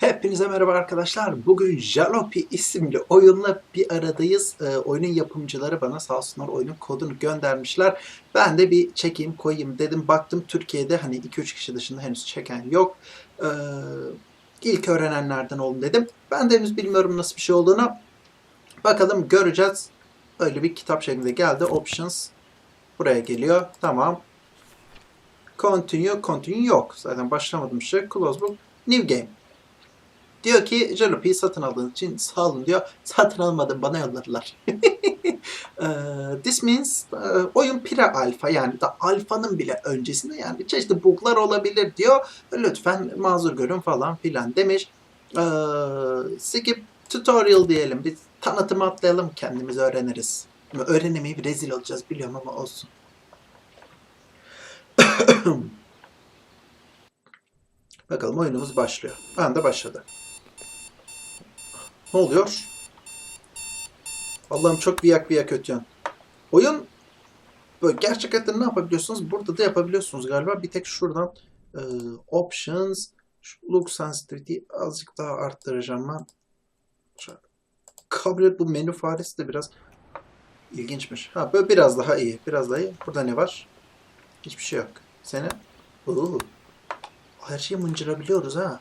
Hepinize merhaba arkadaşlar. Bugün Jalopy isimli oyunla bir aradayız. Ee, oyunun yapımcıları bana sağ olsunlar oyunun kodunu göndermişler. Ben de bir çekeyim koyayım dedim. Baktım Türkiye'de hani 2-3 kişi dışında henüz çeken yok. Ee, ilk öğrenenlerden olun dedim. Ben de henüz bilmiyorum nasıl bir şey olduğunu. Bakalım göreceğiz. Öyle bir kitap şeklinde geldi. Options buraya geliyor. Tamam. Continue, continue yok. Zaten başlamadım şey. Close book, new game. Diyor ki Jalopy'yi satın aldığın için sağ olun diyor. Satın almadım bana yolladılar. Eee, This means eee, oyun pre alfa yani da alfanın bile öncesinde yani çeşitli bug'lar olabilir diyor. Lütfen mazur görün falan filan demiş. Eee, skip tutorial diyelim. Biz tanıtım atlayalım kendimiz öğreniriz. Öğrenemeyip rezil olacağız biliyorum ama olsun. Bakalım oyunumuz başlıyor. Anda başladı. Ne oluyor? Allah'ım çok biyak biyak ötüyorsun. Oyun böyle gerçek hayatta ne yapabiliyorsunuz? Burada da yapabiliyorsunuz galiba. Bir tek şuradan e, options look sensitivity azıcık daha arttıracağım ben. Kabul et bu menü faresi de biraz ilginçmiş. Ha böyle biraz daha iyi. Biraz daha iyi. Burada ne var? Hiçbir şey yok. Seni? Oo. Her şeyi mıncırabiliyoruz ha.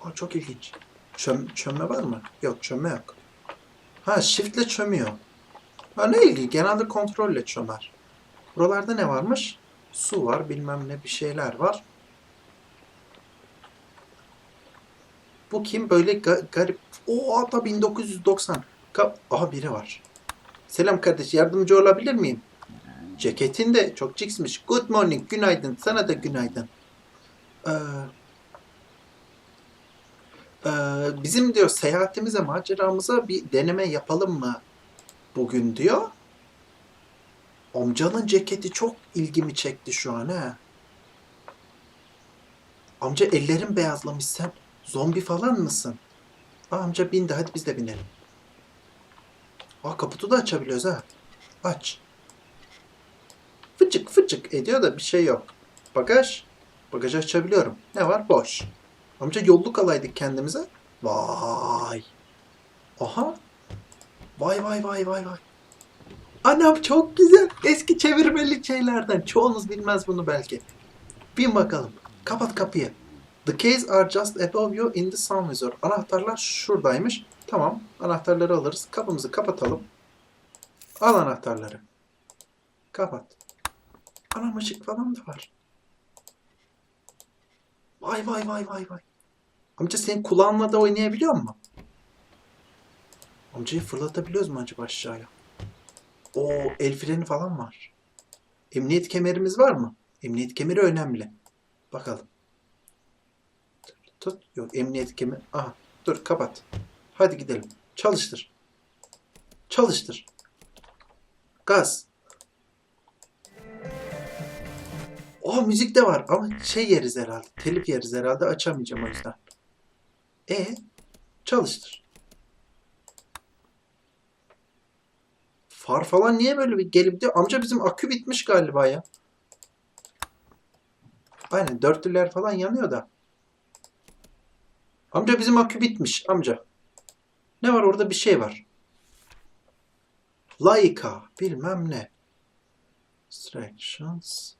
Aa, çok ilginç. Çöm, çömme var mı? Yok çömme yok. Ha shiftle çömüyor. Ha ne ilginç. Genelde kontrolle çömer. Buralarda ne varmış? Su var bilmem ne bir şeyler var. Bu kim? Böyle ga- garip. O hatta 1990. Ka- Aha biri var. Selam kardeş yardımcı olabilir miyim? Ceketin de çok ciksmiş. Good morning, günaydın. Sana da günaydın. Ee, ee, bizim diyor seyahatimize, maceramıza bir deneme yapalım mı bugün diyor. Amcanın ceketi çok ilgimi çekti şu an he. Amca ellerin beyazlamış sen. Zombi falan mısın? Aa, amca bindi hadi biz de binelim. Aa kaputu da açabiliyoruz ha. Aç. Fıcık fıcık ediyor da bir şey yok. Bagaj. Bagajı açabiliyorum. Ne var? Boş. Amca yolluk alaydık kendimize. Vay. Aha. Vay vay vay vay vay. Anam çok güzel. Eski çevirmeli şeylerden. Çoğunuz bilmez bunu belki. Bin bakalım. Kapat kapıyı. The keys are just above you in the sun visor. Anahtarlar şuradaymış. Tamam. Anahtarları alırız. Kapımızı kapatalım. Al anahtarları. Kapat. Anam ışık falan da var. Vay vay vay vay vay. Amca senin kulağınla da oynayabiliyor mu? Amcayı fırlatabiliyoruz mu acaba aşağıya? O el freni falan var. Emniyet kemerimiz var mı? Emniyet kemeri önemli. Bakalım. Tut. Yok emniyet kemeri. Aha. Dur kapat. Hadi gidelim. Çalıştır. Çalıştır. Gaz. O müzik de var ama şey yeriz herhalde. Telif yeriz herhalde. Açamayacağım o yüzden. E çalıştır. Far falan niye böyle bir gelip diyor? Amca bizim akü bitmiş galiba ya. Aynen dörtlüler falan yanıyor da. Amca bizim akü bitmiş amca. Ne var orada bir şey var. Laika bilmem ne. Instructions.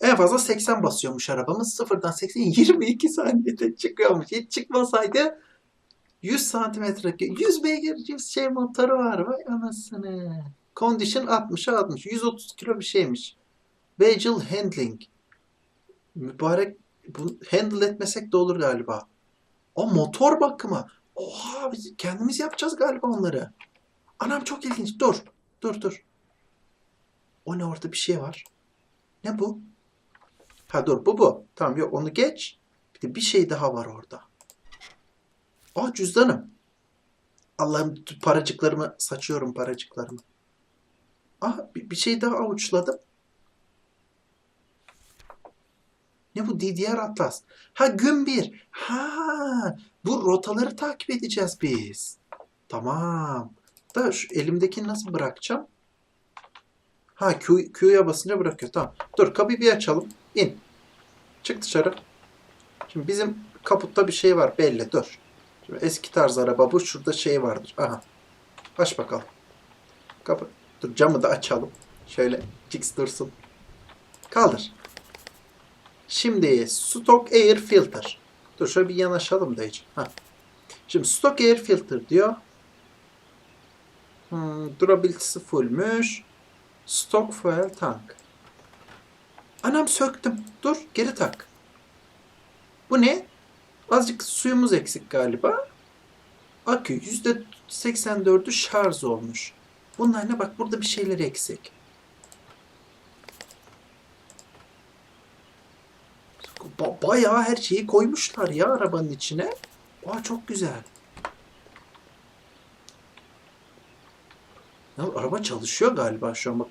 En fazla 80 basıyormuş arabamız. Sıfırdan 80 22 saniyede çıkıyormuş. Hiç çıkmasaydı 100 santimetre 100 beygir şey motoru var. Vay anasını. Condition 60'a 60. 130 kilo bir şeymiş. Vehicle handling. Mübarek bu handle etmesek de olur galiba. O motor bakımı. Oha biz kendimiz yapacağız galiba onları. Anam çok ilginç. Dur. Dur dur. O ne orada bir şey var. Ne bu? Ha dur bu bu. Tamam yok onu geç. Bir de bir şey daha var orada. Aa cüzdanım. Allah'ım paracıklarımı saçıyorum paracıklarımı. Bir, bir şey daha avuçladım. Ne bu DDR Atlas? Ha gün bir. Ha bu rotaları takip edeceğiz biz. Tamam. Da şu elimdekini nasıl bırakacağım? Ha Q, Q'ya basınca bırakıyor. Tamam. Dur kapıyı bir açalım. İn. Çık dışarı. Şimdi bizim kaputta bir şey var belli. Dur. Şimdi eski tarz araba bu. Şurada şey vardır. Aha. Aç bakalım. Kapı. Dur camı da açalım. Şöyle fix dursun. Kaldır. Şimdi stock air filter. Dur şöyle bir yanaşalım da. Ha. Şimdi stock air filter diyor. Hmm, durability'si fullmüş. Stock fuel tank. Anam söktüm. Dur geri tak. Bu ne? Azıcık suyumuz eksik galiba. Akü %84'ü şarj olmuş. Bunlar ne bak burada bir şeyler eksik. Ba- bayağı her şeyi koymuşlar ya arabanın içine. Aa çok güzel. Ya araba çalışıyor galiba şu an bak.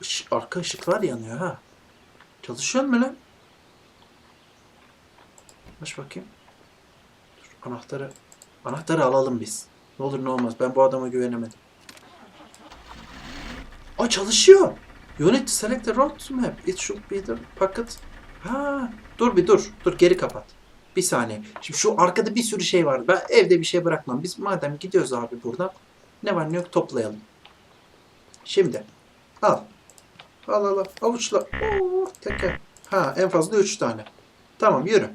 Iş- arka ışıklar yanıyor ha. Çalışıyor mu lan? Aç bakayım. Dur, anahtarı anahtarı alalım biz. Ne olur ne olmaz. Ben bu adama güvenemedim. Aa çalışıyor. To select the road map. It should be the pocket. Ha, dur bir dur. Dur geri kapat. Bir saniye. Şimdi şu arkada bir sürü şey var. Ben evde bir şey bırakmam. Biz madem gidiyoruz abi buradan. Ne var ne yok toplayalım. Şimdi. Al. Al al al. Avuçla. Oo, teker. Ha en fazla 3 tane. Tamam yürü.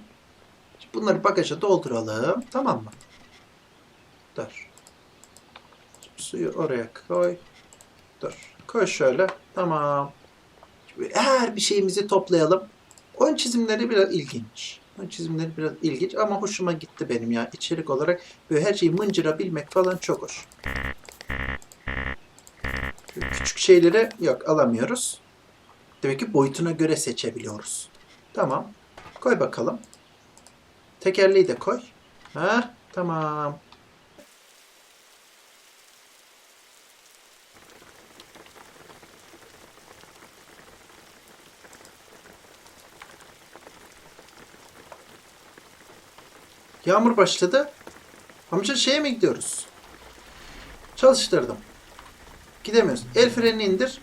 Bunları bagaja dolduralım. Tamam mı? Dur. Suyu oraya koy. Dur. Koy şöyle. Tamam. Her bir şeyimizi toplayalım. Ön çizimleri biraz ilginç. Ön çizimleri biraz ilginç ama hoşuma gitti benim ya. İçerik olarak böyle her şeyi mıncıra bilmek falan çok hoş. Küçük şeyleri yok alamıyoruz. Demek ki boyutuna göre seçebiliyoruz. Tamam. Koy bakalım. Tekerleği de koy. Ha, tamam. Yağmur başladı. Amca şeye mi gidiyoruz? Çalıştırdım. Gidemiyoruz. El frenini indir.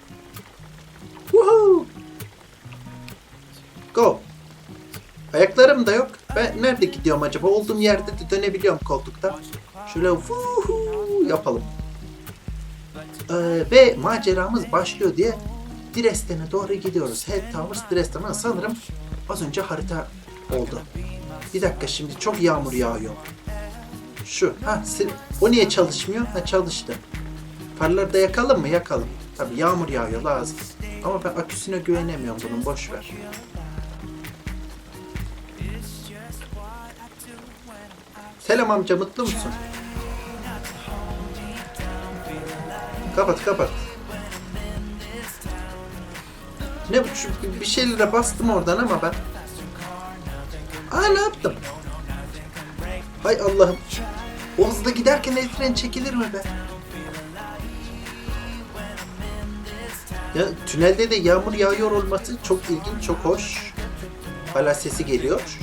Ayaklarım da yok. Ben nerede gidiyorum acaba? Olduğum yerde de dönebiliyorum koltukta. Şöyle woohoo yapalım. Ee, ve maceramız başlıyor diye Dresden'e doğru gidiyoruz. Head Towers Dresden ama sanırım az önce harita oldu. Bir dakika şimdi çok yağmur yağıyor. Şu. Ha, o niye çalışmıyor? Ha çalıştı. Farları da yakalım mı? Yakalım. Tabii yağmur yağıyor lazım. Ama ben aküsüne güvenemiyorum bunun. Boş ver. Selam amca mutlu musun? Kapat kapat. Ne bu? Bir şeylere bastım oradan ama ben. Aa ne yaptım? Hay Allah'ım. O hızda giderken el fren çekilir mi be? Ya tünelde de yağmur yağıyor olması çok ilginç, çok hoş. Hala sesi geliyor.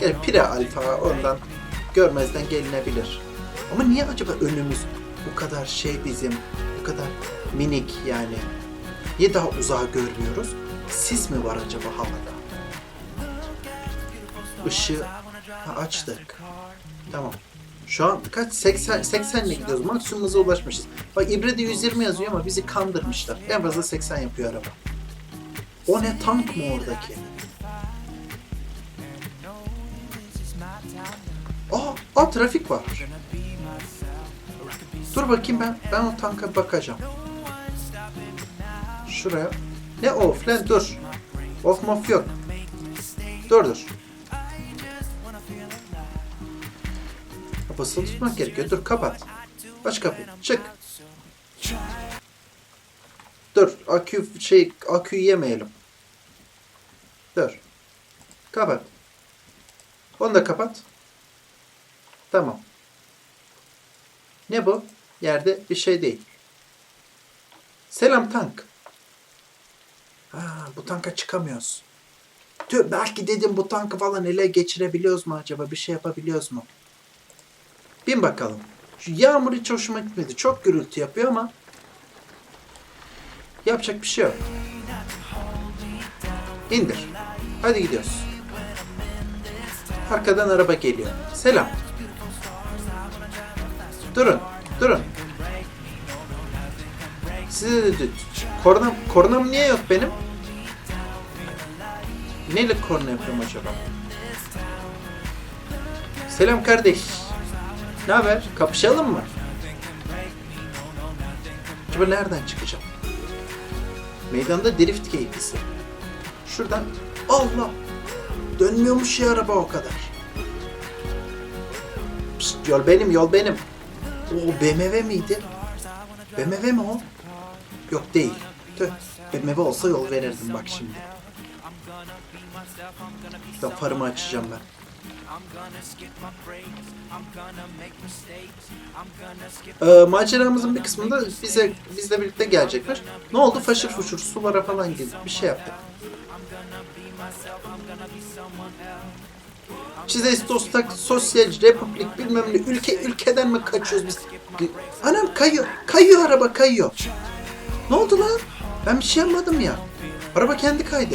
Yani pire alfa ondan görmezden gelinebilir. Ama niye acaba önümüz bu kadar şey bizim, bu kadar minik yani? Niye daha uzağa görmüyoruz? Sis mi var acaba havada? Işığı açtık. Tamam. Şu an kaç? 80, 80 ile gidiyoruz. Maksimum hıza ulaşmışız. Bak ibrede 120 yazıyor ama bizi kandırmışlar. En fazla 80 yapıyor araba. O ne tank mı oradaki? Aa, trafik var. Dur bakayım ben ben o tanka bakacağım. Şuraya. Ne off lan dur. Off mof yok. Dur dur. Basılı tutmak gerekiyor. Dur kapat. Aç kapıyı. Çık. Dur. Akü şey aküyü yemeyelim. Dur. Kapat. Onu da kapat. Tamam. Ne bu? Yerde bir şey değil. Selam tank. Ha, bu tanka çıkamıyoruz. Tüh, belki dedim bu tankı falan ele geçirebiliyoruz mu acaba? Bir şey yapabiliyoruz mu? Bin bakalım. Şu yağmur hiç hoşuma gitmedi. Çok gürültü yapıyor ama yapacak bir şey yok. İndir. Hadi gidiyoruz. Arkadan araba geliyor. Selam. Durun, durun. Size de kornam, kornam niye yok benim? Neyle korna yapıyorum acaba? Selam kardeş. Ne haber? Kapışalım mı? Acaba nereden çıkacağım? Meydanda drift keyfisi. Şuradan Allah! Dönmüyormuş ya araba o kadar. Pişt, yol benim, yol benim. O BMW miydi? BMW mi o? Yok değil. Tüh. BMW olsa yol verirdim bak şimdi. Şuradan farımı açacağım ben. Ee, maceramızın bir kısmında bize bizle birlikte gelecekler. Ne oldu? Faşır fuşur sulara falan girdik. Bir şey yaptık. Çizeyiz dostak, sosyal, republik bilmem ne ülke ülkeden mi kaçıyoruz biz? Anam kayıyor, kayıyor araba kayıyor. Ne oldu lan? Ben bir şey yapmadım ya. Araba kendi kaydı.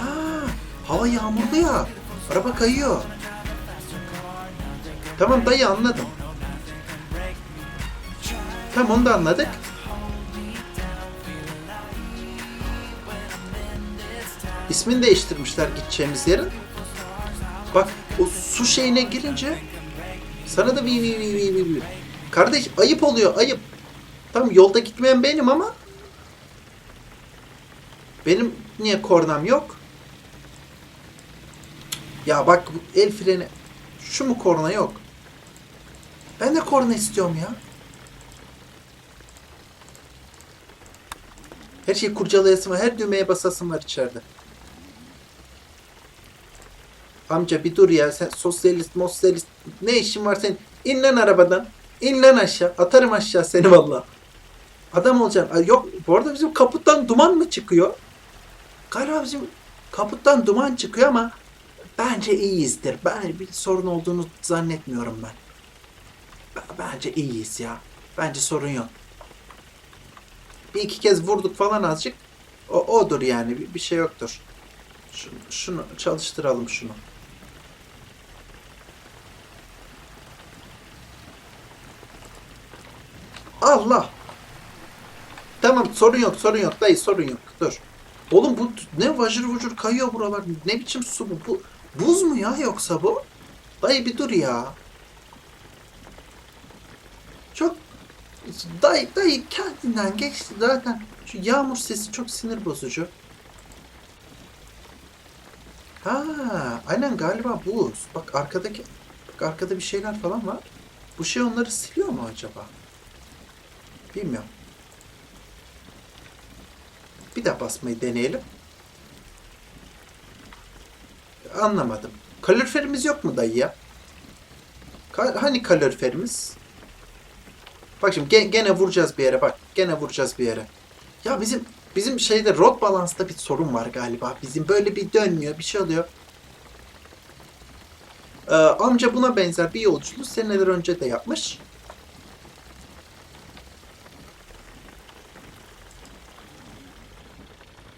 Ha, hava yağmurlu ya. Araba kayıyor. Tamam dayı anladım. Tamam onu da anladık. İsmini değiştirmişler gideceğimiz yerin. Bak o su şeyine girince sana da vi vi vi vi vi vi. Kardeş ayıp oluyor ayıp. Tam yolda gitmeyen benim ama benim niye kornam yok? Ya bak bu el freni şu mu korna yok? Ben de korna istiyorum ya. Her şeyi kurcalayasım var. Her düğmeye basasım var içeride. Amca bir dur ya. Sen sosyalist, mosyalist ne işin var senin? İn lan arabadan. İn lan aşağı. Atarım aşağı seni valla. Adam olacaksın. Yok bu arada bizim kaputtan duman mı çıkıyor? Galiba bizim kaputtan duman çıkıyor ama bence iyiyizdir. Ben bir sorun olduğunu zannetmiyorum ben. Bence iyiyiz ya. Bence sorun yok. Bir iki kez vurduk falan azıcık. O odur yani. Bir, bir şey yoktur. Şunu, şunu çalıştıralım şunu. Allah. Tamam sorun yok sorun yok dayı sorun yok dur. Oğlum bu ne vajır vucur kayıyor buralar. Ne biçim su bu? bu? Buz mu ya yoksa bu? Dayı bir dur ya. Çok dayı dayı kendinden geçti zaten. Şu yağmur sesi çok sinir bozucu. Ha, aynen galiba buz. Bak arkadaki bak arkada bir şeyler falan var. Bu şey onları siliyor mu acaba? Bilmiyorum. Bir daha basmayı deneyelim. Anlamadım. Kaloriferimiz yok mu dayı ya? Ka- hani kaloriferimiz? Bak şimdi ge- gene vuracağız bir yere bak. Gene vuracağız bir yere. Ya bizim bizim şeyde rot balansta bir sorun var galiba. Bizim böyle bir dönmüyor, bir şey oluyor. Ee, amca buna benzer bir yolculuğu seneler önce de yapmış.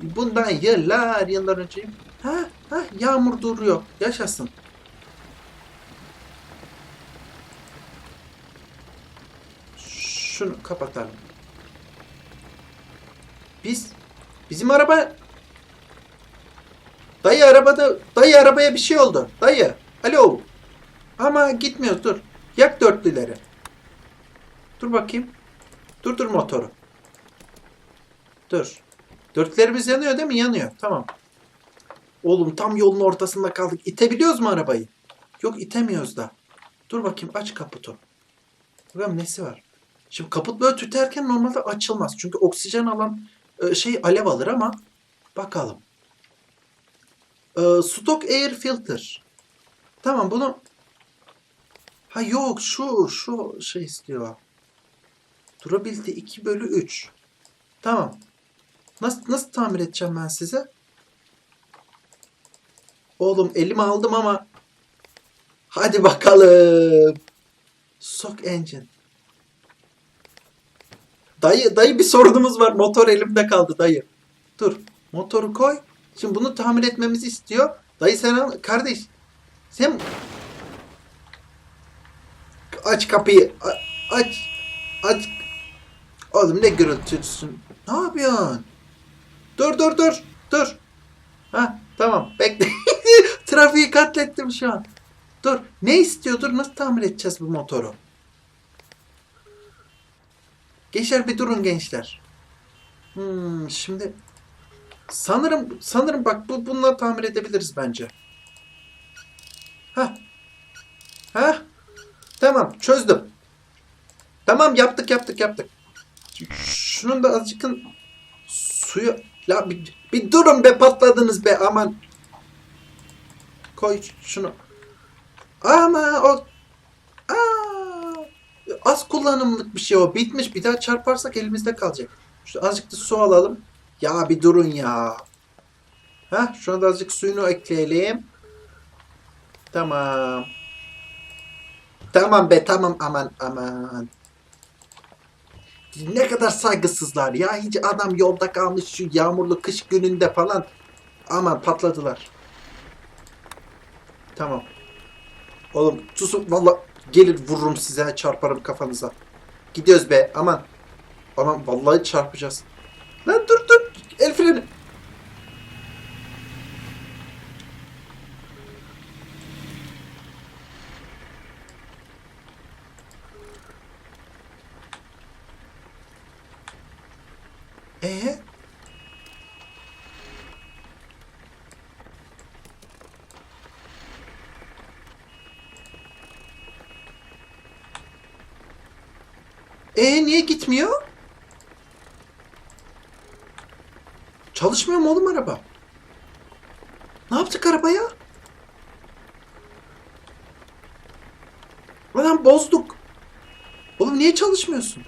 Bundan yıllar yıllar önce. Ha ha yağmur duruyor. Yaşasın. Şunu kapatalım. Biz bizim araba Dayı arabada dayı arabaya bir şey oldu. Dayı. Alo. Ama gitmiyor dur. Yak dörtlüleri. Dur bakayım. Dur dur motoru. Dur. Dörtlerimiz yanıyor değil mi? Yanıyor. Tamam. Oğlum tam yolun ortasında kaldık. İtebiliyoruz mu arabayı? Yok itemiyoruz da. Dur bakayım aç kaputu. Bakalım nesi var? Şimdi kaput böyle tüterken normalde açılmaz. Çünkü oksijen alan e, şey alev alır ama bakalım. E, stock air filter. Tamam bunu Ha yok şu şu şey istiyor. Durability 2 bölü 3. Tamam. Nasıl, nasıl tamir edeceğim ben size? Oğlum elime aldım ama hadi bakalım. Sok engine. Dayı, dayı bir sorunumuz var. Motor elimde kaldı dayı. Dur. Motoru koy. Şimdi bunu tamir etmemizi istiyor. Dayı sen kardeş. Sen aç kapıyı. A- aç. Aç. Oğlum ne gürültüsün. Ne yapıyorsun? Dur dur dur. Dur. Ha tamam bekle. Trafiği katlettim şu an. Dur. Ne istiyordur? Nasıl tamir edeceğiz bu motoru? Gençler bir durun gençler. Hmm, şimdi sanırım sanırım bak bu bununla tamir edebiliriz bence. Ha. Ha. Tamam çözdüm. Tamam yaptık yaptık yaptık. Şunun da azıcıkın suyu la bir, bir durun be patladınız be aman. Koy şunu. Ama o Aa, az kullanımlık bir şey o. Bitmiş. Bir daha çarparsak elimizde kalacak. Şu azıcık da su alalım. Ya bir durun ya. Ha, şuna da azıcık suyunu ekleyelim. Tamam. Tamam be tamam aman aman. Ne kadar saygısızlar ya. Hiç adam yolda kalmış şu yağmurlu kış gününde falan. Aman patladılar. Tamam. Oğlum susun valla gelir vururum size çarparım kafanıza. Gidiyoruz be aman. Aman vallahi çarpacağız. Lan dur dur el freni. Ee? Ee niye gitmiyor? Çalışmıyor mu oğlum araba? Ne yaptık arabaya? Lan bozduk. Oğlum niye çalışmıyorsun?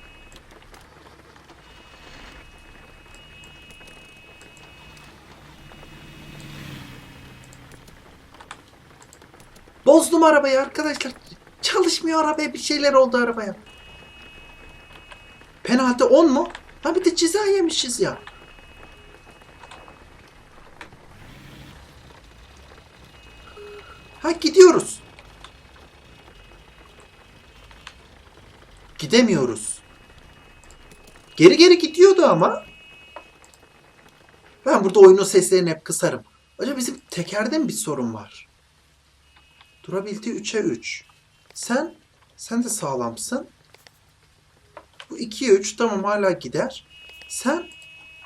Bozdum arabayı arkadaşlar. Çalışmıyor arabaya bir şeyler oldu arabaya. Penaltı 10 mu? Ha bir de ceza yemişiz ya. Ha gidiyoruz. Gidemiyoruz. Geri geri gidiyordu ama. Ben burada oyunun seslerini hep kısarım. Acaba bizim tekerde mi bir sorun var? Durabildi 3'e 3. Sen, sen de sağlamsın. Bu 2'ye 3 tamam hala gider. Sen,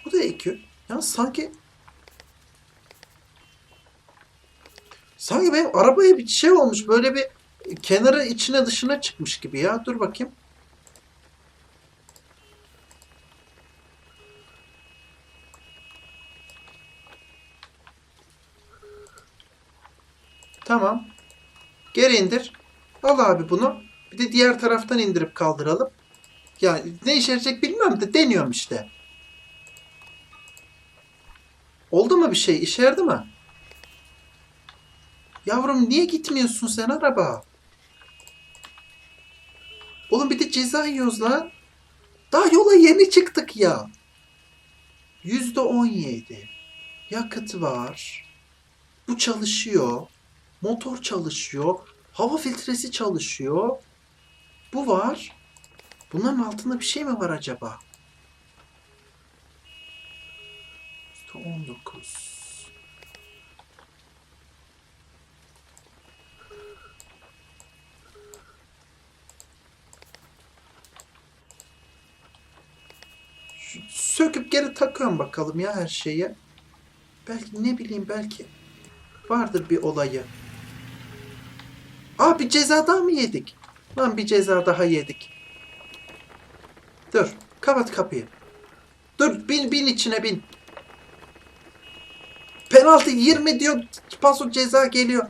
bu da 2. Ya sanki sanki benim arabaya bir şey olmuş. Böyle bir kenarı içine dışına çıkmış gibi ya. Dur bakayım. Tamam. Geri indir. Al abi bunu. Bir de diğer taraftan indirip kaldıralım. Ya ne işe yarayacak bilmiyorum da deniyorum işte. Oldu mu bir şey? İşe yaradı mı? Yavrum niye gitmiyorsun sen araba? Oğlum bir de ceza yiyoruz lan. Daha yola yeni çıktık ya. Yüzde on yedi. Yakıt var. Bu çalışıyor. Motor çalışıyor. Hava filtresi çalışıyor. Bu var. Bunların altında bir şey mi var acaba? %19. Şu- Söküp geri takıyorum bakalım ya her şeyi. Belki ne bileyim belki vardır bir olayı. Aa bir ceza daha mı yedik? Lan bir ceza daha yedik. Dur. Kapat kapıyı. Dur bin bin içine bin. Penaltı 20 diyor. Paso ceza geliyor.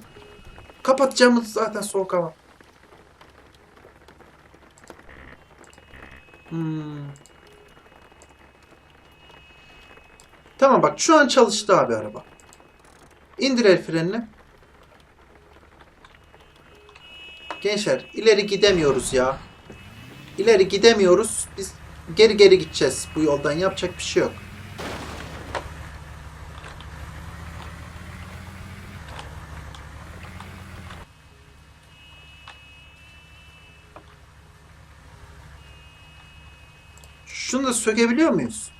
Kapat camı zaten soğuk hava. Hmm. Tamam bak şu an çalıştı abi araba. İndir el frenini. Gençler ileri gidemiyoruz ya. İleri gidemiyoruz. Biz geri geri gideceğiz bu yoldan. Yapacak bir şey yok. Şunu da sökebiliyor muyuz?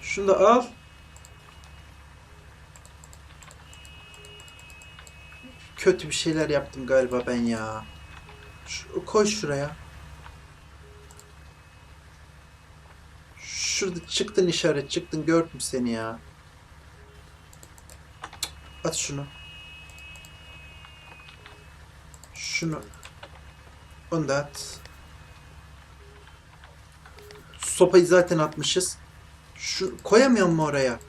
Şunu da al. Kötü bir şeyler yaptım galiba ben ya. Şu, koy şuraya. Şurada çıktın işaret çıktın gördüm seni ya. At şunu. Şunu. Onu da at. Sopayı zaten atmışız. Şu koyamıyor mu oraya?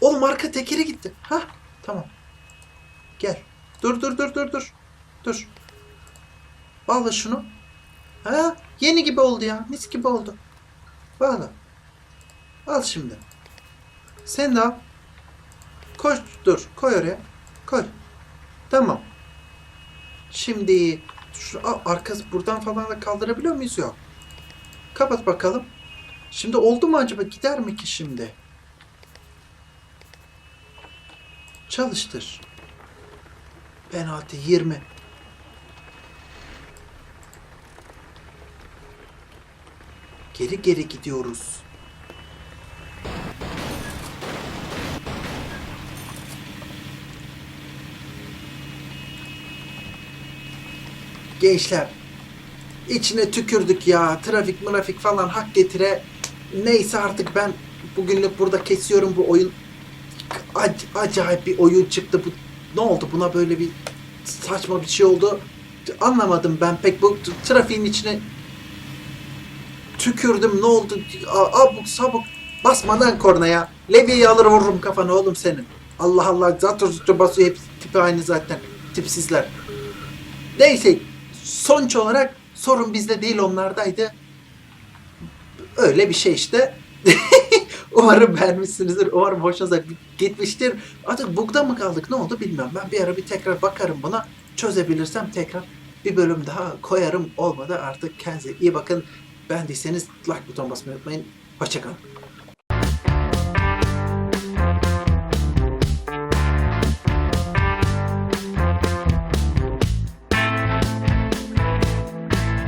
Oğlum arka tekeri gitti. Ha tamam. Dur dur dur dur dur. Dur. Bağla şunu. Ha yeni gibi oldu ya. Mis gibi oldu. Bağla. Al şimdi. Sen de al. Koy dur. Koy oraya. Koy. Tamam. Şimdi şu arkası buradan falan da kaldırabiliyor muyuz? Yok. Kapat bakalım. Şimdi oldu mu acaba? Gider mi ki şimdi? Çalıştır. Penaltı 20. Geri geri gidiyoruz. Gençler içine tükürdük ya. Trafik mırafik falan hak getire. Neyse artık ben bugünlük burada kesiyorum bu oyun. Ac- acayip bir oyun çıktı. Bu ne oldu? Buna böyle bir saçma bir şey oldu. Anlamadım ben pek bu trafiğin içine tükürdüm. Ne oldu? Abuk sabuk basmadan kornaya. Levyeyi alır vururum kafana oğlum senin. Allah Allah zatır zutur basıyor hepsi tipi aynı zaten. Tipsizler. Neyse sonuç olarak sorun bizde değil onlardaydı. Öyle bir şey işte. Umarım beğenmişsinizdir. Umarım hoşunuza gitmiştir. Artık bugda mı kaldık ne oldu bilmiyorum. Ben bir ara bir tekrar bakarım buna. Çözebilirsem tekrar bir bölüm daha koyarım. Olmadı artık kendinize iyi bakın. Beğendiyseniz like buton basmayı unutmayın. Hoşçakalın.